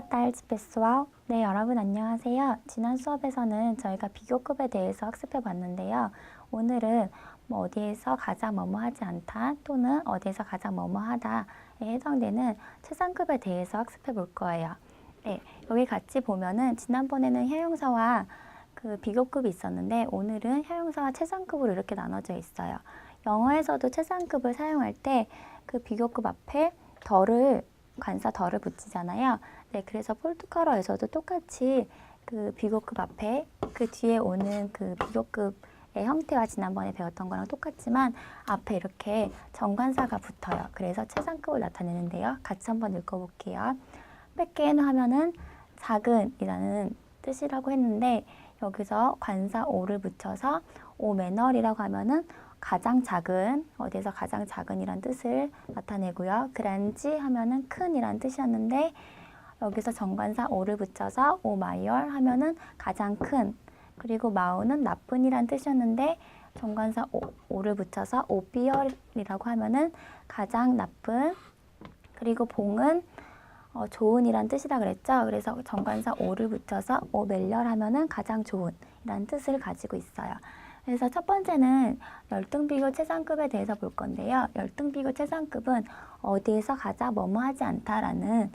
Boa pessoal. 네, 여러분 안녕하세요. 지난 수업에서는 저희가 비교급에 대해서 학습해 봤는데요. 오늘은 뭐 어디에서 가장 뭐뭐 하지 않다 또는 어디에서 가장 뭐뭐 하다에 해당되는 최상급에 대해서 학습해 볼 거예요. 네, 여기 같이 보면은 지난번에는 형용사와 그 비교급이 있었는데 오늘은 형용사와 최상급으로 이렇게 나눠져 있어요. 영어에서도 최상급을 사용할 때 그 비교급 앞에 덜을 관사 덜을 붙이잖아요. 네, 그래서 포르투갈어에서도 똑같이 그 비교급 앞에 그 뒤에 오는 그 비교급의 형태와 지난번에 배웠던 거랑 똑같지만 앞에 이렇게 정관사가 붙어요. 그래서 최상급을 나타내는데요. 같이 한번 읽어볼게요. 빼깨는 하면은 작은이라는 뜻이라고 했는데 여기서 관사 오를 붙여서 오 매널이라고 하면은 가장 작은 어디에서 가장 작은이란 뜻을 나타내고요. 그란지 하면은 큰이란 뜻이었는데 여기서 정관사 오를 붙여서 오 마이얼 하면은 가장 큰 그리고 마우는 나쁜이란 뜻이었는데 정관사 오, 오를 붙여서 오비얼이라고 하면은 가장 나쁜 그리고 봉은 어, 좋은이란 뜻이라 그랬죠. 그래서 정관사 오를 붙여서 오멜렬 하면은 가장 좋은이란 뜻을 가지고 있어요. 그래서 첫 번째는 열등비교 최상급에 대해서 볼 건데요. 열등비교 최상급은 어디에서 가장 뭐뭐 하지 않다라는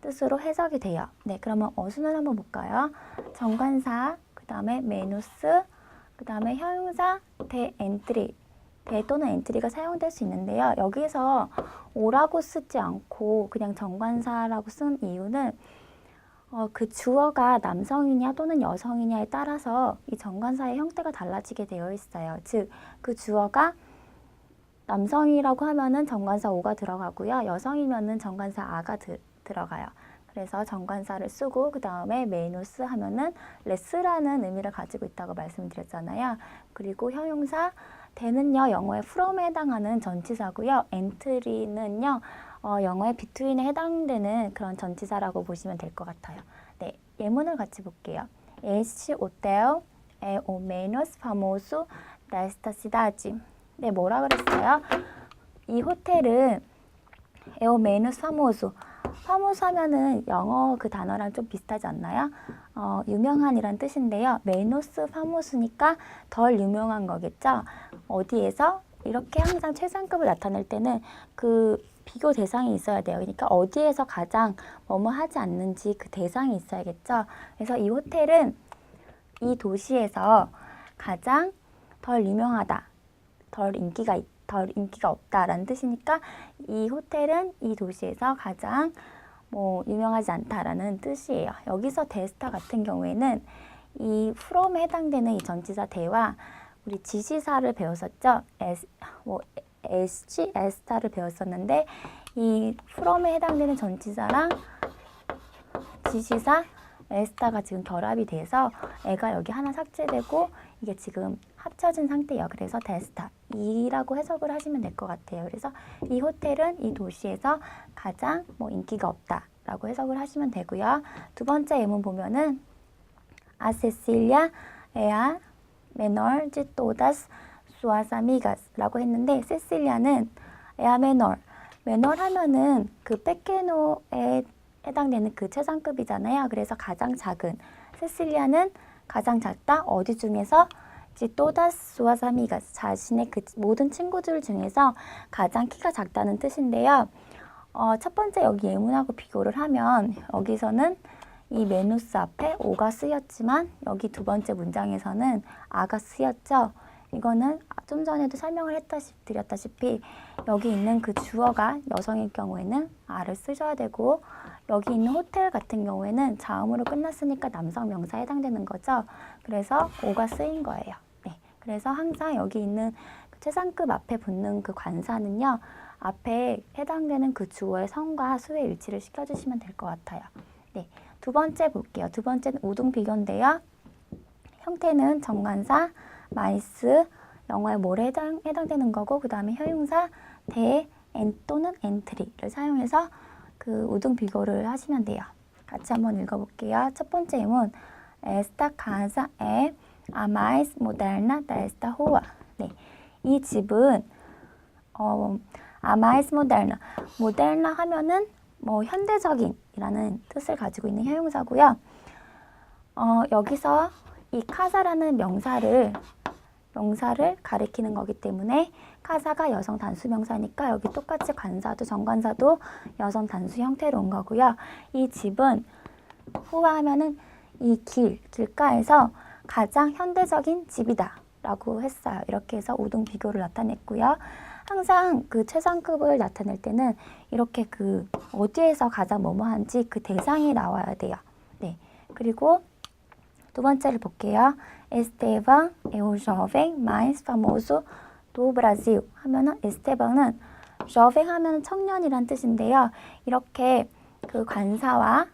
뜻으로 해석이 돼요. 네, 그러면 어순을 한번 볼까요? 정관사, 그 다음에 메누스, 그 다음에 형용사, 대 엔트리, 대 또는 엔트리가 사용될 수 있는데요. 여기서 오라고 쓰지 않고 그냥 정관사라고 쓴 이유는 어, 그 주어가 남성이냐 또는 여성이냐에 따라서 이 정관사의 형태가 달라지게 되어 있어요. 즉, 그 주어가 남성이라고 하면은 정관사 오가 들어가고요. 여성이면은 정관사 아가 드, 들어가요. 그래서 정관사를 쓰고 그 다음에 메이노스 하면은 레스라는 의미를 가지고 있다고 말씀드렸잖아요. 그리고 형용사 대는요 영어의 from에 해당하는 전치사고요. 엔트리는요 어, 영어의 between에 해당되는 그런 전치사라고 보시면 될 것 같아요. 네, 예문을 같이 볼게요. Este hotel é o menos famoso desta cidade. 네, 뭐라 그랬어요? 이 호텔은 é o menos famoso. 하면은 영어 그 단어랑 좀 비슷하지 않나요? 어, 유명한이란 뜻인데요. menos famoso니까 덜 유명한 거겠죠? 어디에서? 이렇게 항상 최상급을 나타낼 때는 그 비교 대상이 있어야 돼요. 그러니까 어디에서 가장 뭐뭐 하지 않는지 그 대상이 있어야겠죠. 그래서 이 호텔은 이 도시에서 가장 덜 유명하다, 덜 인기가 있, 덜 인기가 없다라는 뜻이니까 이 호텔은 이 도시에서 가장 뭐 유명하지 않다라는 뜻이에요. 여기서 데스타 같은 경우에는 이 from에 해당되는 이 전치사 대와 우리 지시사를 배웠었죠. S, 뭐 SG, 에스타를 배웠었는데 이 from에 해당되는 전치사랑 지시사 에스타가 지금 결합이 돼서 애가 여기 하나 삭제되고 이게 지금 합쳐진 상태예요. 그래서 데스타 이라고 해석을 하시면 될 것 같아요. 그래서 이 호텔은 이 도시에서 가장 뭐 인기가 없다라고 해석을 하시면 되고요. 두 번째 예문 보면은 menor de todas suas amigas라고 했는데 세실리아는 ea menor menor 하면은 그 빼케노에 해당되는 그 최상급이잖아요. 그래서 가장 작은 세실리아는 가장 작다 어디 중에서 suas amigas 자신의 그 모든 친구들 중에서 가장 키가 작다는 뜻인데요. 어, 첫 번째 여기 예문하고 비교를 하면 여기서는 이 메누스 앞에 오가 쓰였지만 여기 두 번째 문장에서는 아가 쓰였죠. 이거는 좀 전에도 설명을 했다시 드렸다시피 여기 있는 그 주어가 여성일 경우에는 아를 쓰셔야 되고 여기 있는 호텔 같은 경우에는 자음으로 끝났으니까 남성 명사에 해당되는 거죠. 그래서 오가 쓰인 거예요. 네. 그래서 항상 여기 있는 그 최상급 앞에 붙는 그 관사는요. 앞에 해당되는 그 주어의 성과 수의 일치를 시켜주시면 될 것 같아요. 네. 두 번째 볼게요. 두 번째는 우등 비교인데요. 형태는 정관사, 마이스, 영어에 뭐에 해당, 해당되는 거고 그 다음에 형용사 대, 엔 또는 엔트리를 사용해서 그 우등 비교를 하시면 돼요. 같이 한번 읽어볼게요. 첫 번째 Esta casa é a mais moderna desta rua. 네, 이 집은 어, a mais moderna. moderna 하면은 뭐 현대적인이라는 뜻을 가지고 있는 형용사고요. 어, 여기서 이 카사라는 명사를 명사를 가리키는 거기 때문에 카사가 여성 단수 명사니까 여기 똑같이 관사도 정관사도 여성 단수 형태로 온 거고요. 이 집은 후와 하면은 이 길, 길가에서 가장 현대적인 집이다 라고 했어요. 이렇게 해서 우등 비교를 나타냈고요. 항상 그 최상급을 나타낼 때는 이렇게 그 어디에서 가장 뭐뭐한지 그 대상이 나와야 돼요. 네. 그리고 두 번째를 볼게요. O jovem mais famoso do Brasil 하면은 에스테방은 jovem 하면 청년이란 뜻인데요. 이렇게 그 관사와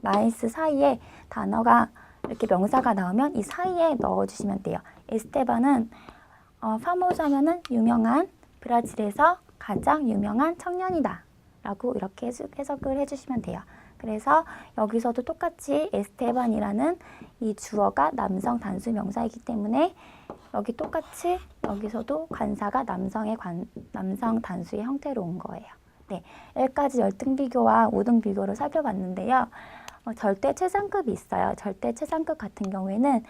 마이스 사이에 단어가 이렇게 명사가 나오면 이 사이에 넣어주시면 돼요. 에스테반은 어, 파모스 하면은 유명한 브라질에서 가장 유명한 청년이다. 라고 이렇게 해석- 해석을 해주시면 돼요. 그래서 여기서도 똑같이 에스테반이라는 이 주어가 남성 단수 명사이기 때문에 여기 똑같이 여기서도 관사가 남성의 관, 남성 단수의 형태로 온 거예요. 네, 여기까지 열등 비교와 우등 비교를 살펴봤는데요. 어, 절대 최상급이 있어요. 절대 최상급 같은 경우에는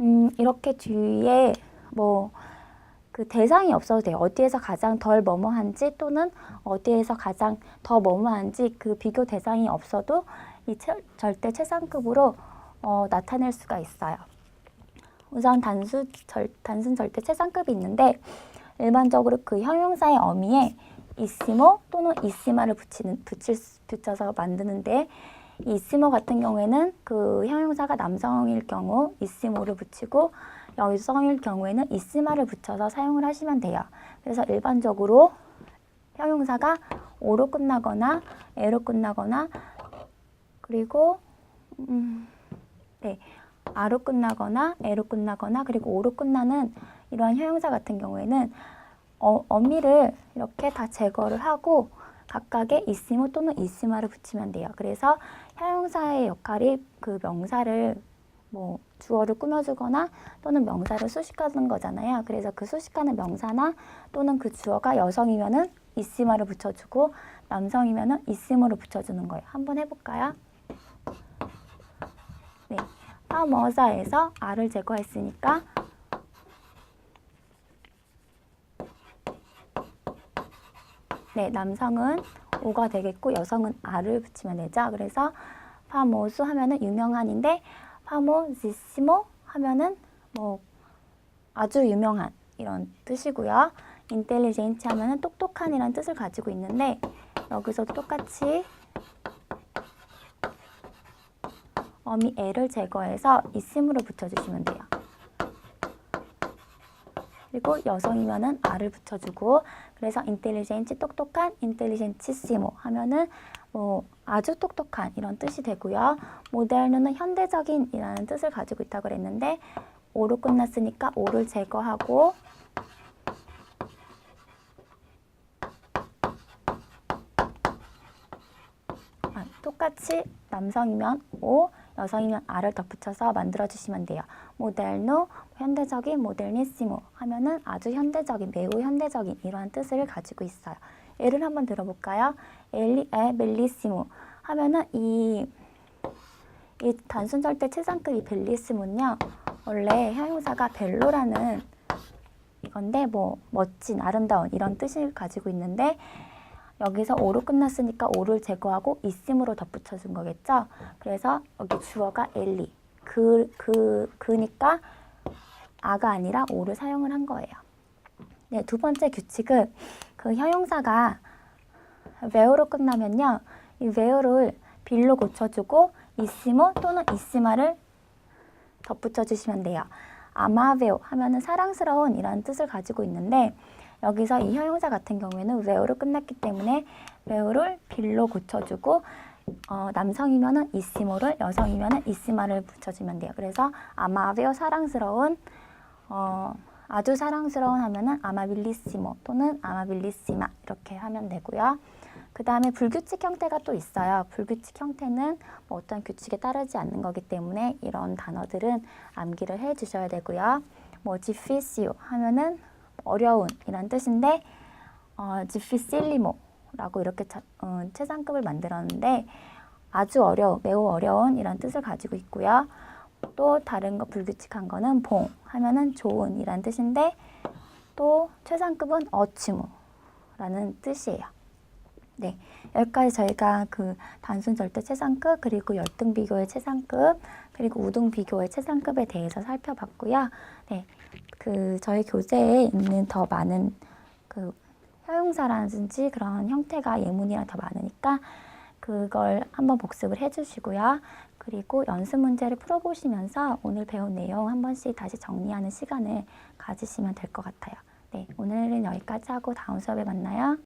음, 이렇게 뒤에 뭐 그 대상이 없어도 돼요. 어디에서 가장 덜 뭐뭐한지 또는 어디에서 가장 더 뭐뭐한지 그 비교 대상이 없어도 이 최- 절대 최상급으로 어, 나타낼 수가 있어요. 우선 단수 절, 단순 절대 최상급이 있는데 일반적으로 그 형용사의 어미에 이시모 또는 이시마를 붙이는 붙일 수- 붙여서 만드는데 이 이시모 같은 경우에는 그 형용사가 남성일 경우 이시모를 붙이고 여성일 경우에는 이시마를 붙여서 사용을 하시면 돼요. 그래서 일반적으로 형용사가 오로 끝나거나 에로 끝나거나 그리고 음, 네 아로 끝나거나 에로 끝나거나 그리고 오로 끝나는 이러한 형용사 같은 경우에는 어, 어미를 이렇게 다 제거를 하고 각각의 이시모 또는 이시마를 붙이면 돼요. 그래서 형용사의 역할이 그 명사를 뭐 주어를 꾸며주거나 또는 명사를 수식하는 거잖아요. 그래서 그 수식하는 명사나 또는 그 주어가 여성이면은 이시마를 붙여주고 남성이면은 이시모를 붙여주는 거예요. 한번 해볼까요? 네, 파머사에서 r을 제거했으니까 네, 남성은 오가 되겠고 여성은 r을 붙이면 되죠. 그래서 파모수 하면은 유명한인데 파모지시모 하면은 뭐 아주 유명한 이런 뜻이고요. 인텔리젠치 하면은 똑똑한이라는 뜻을 가지고 있는데 여기서 똑같이 어미 에를 제거해서 이심으로 붙여주시면 돼요. 그리고 여성이면은 r을 붙여주고 그래서 인텔리젠치 똑똑한 인텔리젠치시모 하면은 뭐 아주 똑똑한 이런 뜻이 되고요. 모델노는 현대적인 이라는 뜻을 가지고 있다고 그랬는데 오로 끝났으니까 오를 제거하고 아, 똑같이 남성이면 오, 여성이면 r을 덧붙여서 만들어 주시면 돼요. 모델노 현대적인 모델니시모 하면은 아주 현대적인 매우 현대적인 이러한 뜻을 가지고 있어요. 예를 한번 들어볼까요? 엘리 에 벨리시모 하면은 이, 이 단순 절대 최상급 이 벨리시모는요. 원래 형용사가 벨로라는 이건데 뭐 멋진 아름다운 이런 뜻을 가지고 있는데 여기서 오로 끝났으니까 오를 제거하고 이심으로 덧붙여 준 거겠죠. 그래서 여기 주어가 엘리 그, 그, 그니까 아가 아니라 오를 사용을 한 거예요. 네, 두 번째 규칙은 그 형용사가 외어로 끝나면요. 이 외어를 빌로 고쳐주고 이시모 또는 이시마를 덧붙여 주시면 돼요. 아마베오 하면은 사랑스러운 이라는 뜻을 가지고 있는데 여기서 이 형용사 같은 경우에는 외어로 끝났기 때문에 외어를 빌로 고쳐주고 어, 남성이면은 이시모를 여성이면은 이시마를 붙여주면 돼요. 그래서 아마베오 사랑스러운 어, 아주 사랑스러운 하면은 아마빌리시모 또는 아마빌리시마 이렇게 하면 되고요. 그 다음에 불규칙 형태가 또 있어요. 불규칙 형태는 뭐 어떤 규칙에 따르지 않는 거기 때문에 이런 단어들은 암기를 해 주셔야 되고요. 뭐 difficile 하면은 어려운 이란 뜻인데 어, difficilimo 라고 이렇게 자- 어, 최상급을 만들었는데 아주 어려운, 매우 어려운 이란 뜻을 가지고 있고요. 또 다른 거 불규칙한 거는 봉 하면은 좋은 이란 뜻인데 또 최상급은 어치무라는 뜻이에요. 네, 여기까지 저희가 그 단순 절대 최상급 그리고 열등 비교의 최상급 그리고 우등 비교의 최상급에 대해서 살펴봤고요. 네, 그 저희 교재에 있는 더 많은 그 형용사라든지 그런 형태가 예문이랑 더 많으니까 그걸 한번 복습을 해주시고요. 그리고 연습 문제를 풀어보시면서 오늘 배운 내용 한 번씩 다시 정리하는 시간을 가지시면 될 것 같아요. 네, 오늘은 여기까지 하고 다음 수업에 만나요.